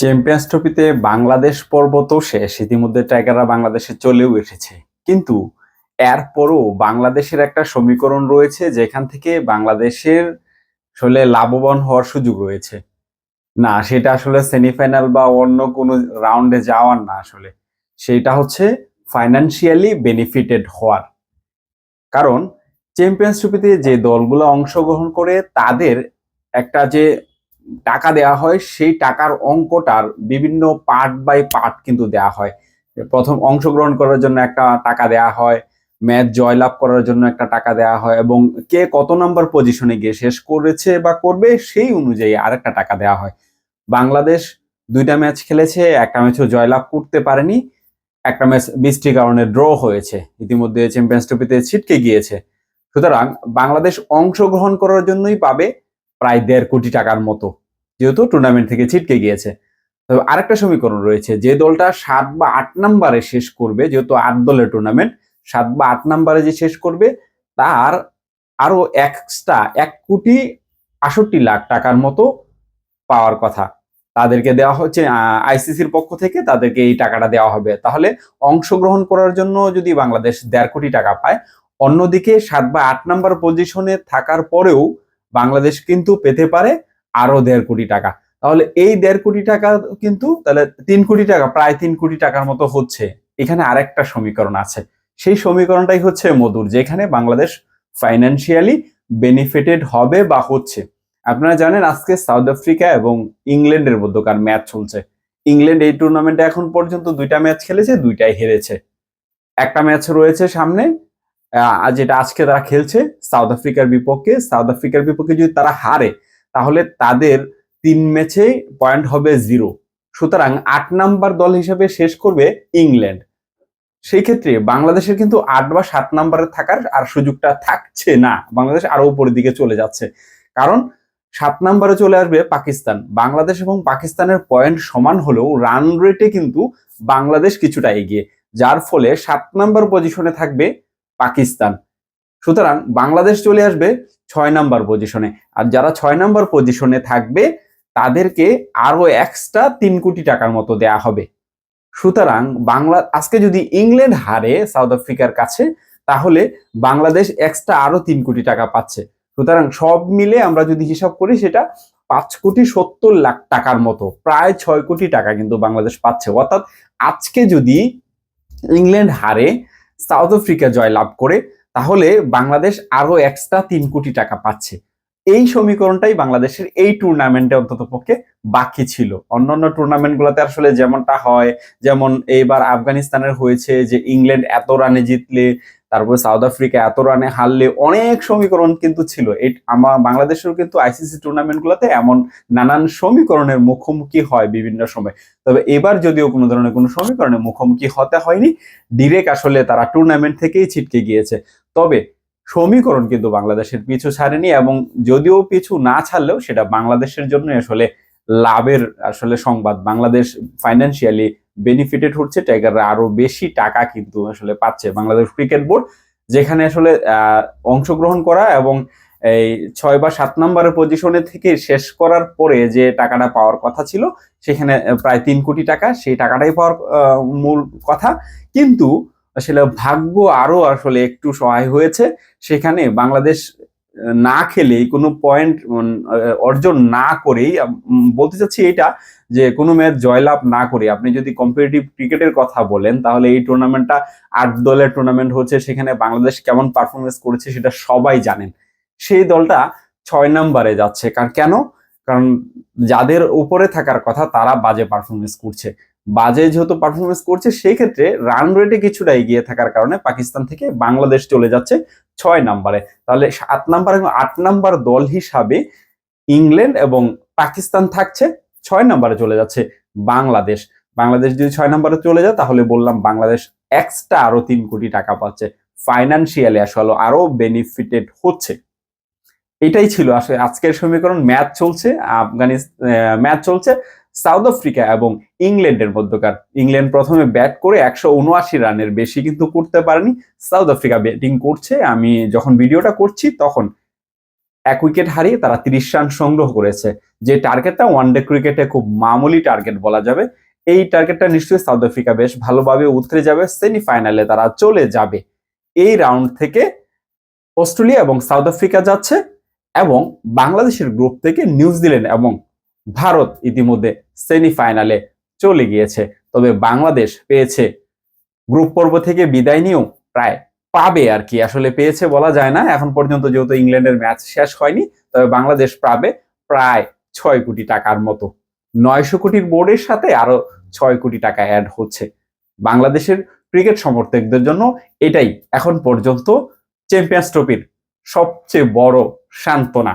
Champions ট্রফিতে বাংলাদেশ পর্ব তো শেষ, ইতিমধ্যে টাইগাররা বাংলাদেশে চলেও এসেছে। কিন্তু এরপরও বাংলাদেশের একটা সমীকরণ রয়েছে, যেখান থেকে বাংলাদেশের আসলে লাভবান হওয়ার সুযোগ রয়েছে। না, সেটা আসলে সেমিফাইনাল বা অন্য কোনো রাউন্ডে যাওয়ার না আসলে। সেটা হচ্ছে ফাইনান্সিয়ালি বেনিফিটেড হওয়ার। কারণ চ্যাম্পিয়ন্স ট্রফিতে যে দলগুলো অংশগ্রহণ করে, তাদের একটা যে টাকা দেওয়া হয়, সেই টাকার অঙ্কটার বিভিন্ন পার্ট বাই পার্ট কিন্তু দেওয়া হয়। প্রথম অংশগ্রহণ করার জন্য একটা টাকা দেওয়া হয়, ম্যাচ জয়লাভ করার জন্য একটা টাকা দেওয়া হয় এবং কে কত নাম্বার পজিশনে গিয়ে শেষ করেছে বা করবে সেই অনুযায়ী আরেকটা টাকা দেওয়া হয়। বাংলাদেশ দুইটা ম্যাচ খেলেছে, একটা ম্যাচও জয়লাভ করতে পারেনি, একটা ম্যাচ বৃষ্টির কারণে ড্র হয়েছে, ইতিমধ্যে চ্যাম্পিয়ন্স ট্রফিতে ছিটকে গিয়েছে। সুতরাং বাংলাদেশ অংশগ্রহণ করার জন্যই পাবে প্রায় দেড় কোটি টাকার মতো, যেহেতু টুর্নামেন্ট থেকে ছিটকে গিয়েছে। তবে আরেকটা সমীকরণ রয়েছে, যে দলটা সাত বা আট নাম্বারে শেষ করবে, যেহেতু আট দলের টুর্নামেন্ট সাত বা আট নাম্বারে যে শেষ করবে, তার আরও এক্সট্রা এক কোটি আষট্টি লাখ টাকার মতো পাওয়ার কথা। তাদেরকে দেওয়া হচ্ছে আইসিসির পক্ষ থেকে তাদেরকে এই টাকাটা দেওয়া হবে। তাহলে অংশগ্রহণ করার জন্য যদি বাংলাদেশ দেড় কোটি টাকা পায়, অন্যদিকে সাত বা আট নাম্বার পজিশনে থাকার পরেও বাংলাদেশ কিন্তু পেতে পারে আরও দেড় কোটি টাকা। তাহলে এই দেড় কোটি টাকা কিন্তু তাহলে তিন কোটি টাকা, প্রায় তিন কোটি টাকার মতো হচ্ছে। এখানে আরেকটা সমীকরণ আছে। সেই সমীকরণটাই হচ্ছে মধুর, যেখানে বাংলাদেশ ফাইন্যান্সিয়ালি বেনিফিটেড হবে বা হচ্ছে। আপনারা জানেন আজকে সাউথ আফ্রিকা এবং ইংল্যান্ডের মধ্যকার ম্যাচ চলছে। ইংল্যান্ড এই টুর্নামেন্টে এখন পর্যন্ত দুইটা ম্যাচ খেলেছে, দুইটাই হেরেছে। একটা ম্যাচ রয়েছে সামনে যেটা আজকে তারা খেলছে, সাউথ আফ্রিকার বিপক্ষে, সাউথ আফ্রিকার বিপক্ষে যদি তারা হারে, তাহলে তাদের তিন ম্যাচে পয়েন্ট হবে জিরো। সুতরাং আট নাম্বার দল হিসেবে শেষ করবে ইংল্যান্ড। সেই ক্ষেত্রে বাংলাদেশের কিন্তু আট বা সাত নাম্বারে থাকার আর সুযোগটা থাকছে না। বাংলাদেশ আরও উপরের দিকে চলে যাচ্ছে। কারণ সাত নাম্বারে চলে আসবে পাকিস্তান। বাংলাদেশ এবং পাকিস্তানের পয়েন্ট সমান হলেও রান রেটে কিন্তু বাংলাদেশ কিছুটা এগিয়ে। যার ফলে সাত নাম্বার পজিশনে থাকবে পাকিস্তান। সুতরাং বাংলাদেশ চলে আসবে ছয় নাম্বার পজিশনে আর যারা ছয় নাম্বার পজিশনে থাকবে, তাদেরকে আরও এক্সট্রা তিন কোটি টাকার মতো দেয়া হবে। সুতরাং বাংলা, আজকে যদি ইংল্যান্ড হারে সাউথ আফ্রিকার কাছে, তাহলে বাংলাদেশ এক্সট্রা আরও তিন কোটি টাকা পাচ্ছে। সুতরাং সব মিলে আমরা যদি হিসাব করি, সেটা পাঁচ কোটি সত্তর লাখ টাকার মতো, প্রায় ছয় কোটি টাকা কিন্তু বাংলাদেশ পাচ্ছে। অর্থাৎ আজকে যদি ইংল্যান্ড হারে সাউথ আফ্রিকা জয় লাভ করে তাহলে বাংলাদেশ আরও এক্সট্রা তিন কোটি টাকা পাচ্ছে। এই সমীকরণটাই বাংলাদেশের এই টুর্নামেন্টে অন্তত পক্ষে বাকি ছিল। অন্যান্য টুর্নামেন্ট গুলোতে আসলে যেমনটা হয়, যেমন এইবার আফগানিস্তানের হয়েছে যে ইংল্যান্ড এত রানে জিতলে, তারপরে সাউথ আফ্রিকা এত রানে হারলে অনেক সমীকরণ কিন্তু ছিল। এই আমার বাংলাদেশের কিন্তু আইসিসি টুর্নামেন্ট গুলোতে এমন নানান সমীকরণের মুখোমুখি হয় বিভিন্ন সময়। তবে এবার যদিও কোনো ধরনের কোনো সমীকরণের মুখোমুখি হতে হয়নি ডিরেক্ট আসলে তারা টুর্নামেন্ট থেকেই ছিটকে গিয়েছে। তবে সমীকরণ কিন্তু বাংলাদেশের পিছু ছাড়েনি এবং যদিও পিছু না ছাড়লেও সেটা বাংলাদেশের জন্য আসলে লাভের আসলে সংবাদ। বাংলাদেশ ফাইন্যান্সিয়ালি বেনিফিটেড হচ্ছে, টাইগাররা আরও বেশি টাকা কিন্তু আসলে পাচ্ছে বাংলাদেশ ক্রিকেট বোর্ড যেখানে আসলে অংশগ্রহণ করা এবং এই ছয় বা সাত নম্বরের পজিশনে থেকে শেষ করার পরে যে টাকাটা পাওয়ার কথা ছিল, সেখানে প্রায় তিন কোটি টাকা, সেই টাকাটাই পাওয়ার মূল কথা। কিন্তু আসলে ভাগ্য আরও আসলে একটু সহায় হয়েছে। সেখানে বাংলাদেশ না খেলেই, কোনো পয়েন্ট অর্জন না করেই বলতে চাচ্ছি এটা যে কোনো ম্যাচ জয়লাভ না করে। আপনি যদি কম্পিটিটিভ ক্রিকেটের কথা বলেন, তাহলে এই টুর্নামেন্টটা আট দলের টুর্নামেন্ট হচ্ছে, সেখানে বাংলাদেশ কেমন পারফরমেন্স করেছে সেটা সবাই জানেন। সেই দলটা ছয় নম্বরে যাচ্ছে। কারণ কেন? কারণ যাদের উপরে থাকার কথা তারা বাজে পারফরমেন্স করছে। বাজে যেহেতু পারফরমেন্স করছে, সেই ক্ষেত্রে রান রেটে কিছুটা এগিয়ে থাকার কারণে পাকিস্তান থেকে বাংলাদেশ চলে যাচ্ছে ছয় নাম্বারে। তাহলে সাত নাম্বার এবং আট নাম্বার দল হিসাবে ইংল্যান্ড এবং পাকিস্তান থাকছে, ছয় নাম্বারে চলে যাচ্ছে বাংলাদেশ। বাংলাদেশ যদি ছয় নাম্বারে চলে যায়, তাহলে বললাম বাংলাদেশ এক্সট্রা আরও তিন কোটি টাকা পাচ্ছে। ফাইন্যান্সিয়ালি আসলে আরও বেনিফিটেড হচ্ছে। এটাই ছিল আসলে আজকের সমীকরণ। ম্যাচ চলছে আফগানিস্তান ম্যাচ চলছে। সাউথ আফ্রিকা এবং ইংল্যান্ডের মধ্যকার। ইংল্যান্ড প্রথমে ব্যাট করে একশো উনআশি রানের বেশি কিন্তু করতে পারেনি। সাউথ আফ্রিকা ব্যাটিং করছে। আমি যখন ভিডিওটা করছি, তখন এক উইকেট হারিয়ে তারা তিরিশ রান সংগ্রহ করেছে। যে টার্গেটটা ওয়ানডে ক্রিকেটে খুব মামুলি টার্গেট বলা যাবে। এই টার্গেটটা নিশ্চয়ই সাউথ আফ্রিকা বেশ ভালোভাবে উতরে যাবে। সেমিফাইনালে তারা চলে যাবে। এই রাউন্ড থেকে অস্ট্রেলিয়া এবং সাউথ আফ্রিকা যাচ্ছে এবং বাংলাদেশের গ্রুপ থেকে নিউজিল্যান্ড এবং ভারত ইতিমধ্যে সেমিফাইনালে চলে গিয়েছে। তবে বাংলাদেশ পেয়েছে গ্রুপ পর্ব থেকে বিদায় নিয়েও প্রায় পাবে আর কি। আসলে পেয়েছে বলা যায় না। এখন পর্যন্ত যেহেতু ইংল্যান্ডের ম্যাচ শেষ হয়নি, তবে বাংলাদেশ পাবে প্রায় ছয় কোটি টাকার মতো। নয়শো কোটির বোর্ডের সাথে আরও ছয় কোটি টাকা অ্যাড হচ্ছে বাংলাদেশের ক্রিকেট সমর্থকদের জন্য। এটাই এখন পর্যন্ত চ্যাম্পিয়ন্স ট্রফির সবচেয়ে বড় সান্ত্বনা।